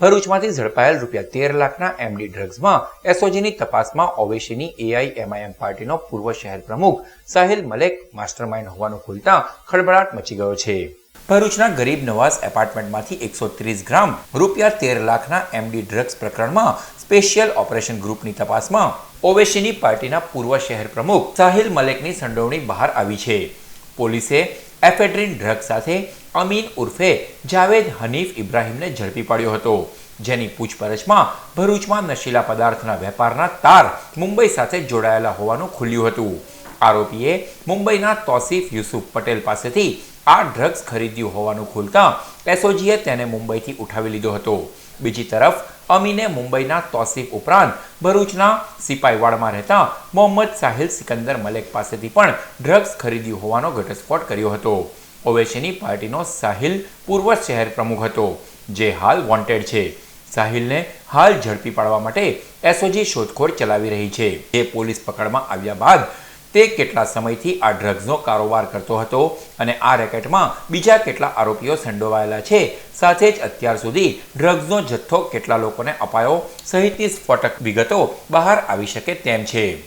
ભરૂચમાંથી ઝડપાયેલ રૂપિયા તેર લાખના એમડી ડ્રગ્સમાં એસઓજીની તપાસમાં ઓવેસીની એઆઈએમઆઈએમ પાર્ટીનો પૂર્વ શહેર પ્રમુખ સાહિલ મલેક માસ્ટરમાઇન્ડ હોવાનું ખુલતા ખળભળાટ મચી ગયો છે. ભરૂચના ગરીબ નવાઝ એપાર્ટમેન્ટમાંથી એકસો ત્રીસ ગ્રામ રૂપિયા તેર લાખના એમડી ડ્રગ્સ પ્રકરણમાં સ્પેશિયલ ઓપરેશન ગ્રુપની તપાસમાં ઓવેસીની પાર્ટીના પૂર્વ શહેર પ્રમુખ સાહિલ મલેકની સંડોવણી બહાર આવી છે. પોલીસે એફેડ્રિન ડ્રગ સાથે અમીન ઉર્ફે જાવેદ હનીફ ઇબ્રાહીમને ઝડપી પાડ્યો હતો. જેની પૂછપરછમાં ભરૂચમાં નશીલા પદાર્થના વેપારના તાર મુંબઈ સાથે જોડાયેલા હોવાનું ખુલ્યું હતું. આરોપીએ મુંબઈના તોસીફ યુસુફ પટેલ પાસેથી આ ડ્રગ્સ ખરીદ્યું હોવાનું ખુલતા એસઓજીએ તેને મુંબઈથી ઉઠાવી લીધો હતો. બીજી તરફ અમીને મુંબઈના તોસીફ ઉપરાંત ભરૂચના સિપાઈવાડમાં રહેતા મોહમ્મદ સાહિલ સિકંદર મલેક પાસેથી પણ ડ્રગ્સ ખરીદ્યું હોવાનો ઘટસ્ફોટ કર્યો હતો. ઓવેસીની પાર્ટીનો સાહિલ પૂર્વ શહેર પ્રમુખ હતો, જે હાલ વોન્ટેડ છે. સાહિલને હાલ ઝડપી પાડવા માટે એસઓજી શોધખોળ ચલાવી રહી છે. જે પોલીસ પકડમાં આવ્યા બાદ તે કેટલા સમયથી આ ડ્રગ્સનો કારોબાર કરતો હતો અને આ રેકેટમાં બીજા કેટલા આરોપીઓ સંડોવાયેલા છે? સાથે જ અત્યાર સુધી ડ્રગ્સનો જથ્થો કેટલા લોકોને અપાયો? સહિતની સ્ફોટક વિગતો બહાર આવી શકે તેમ છે.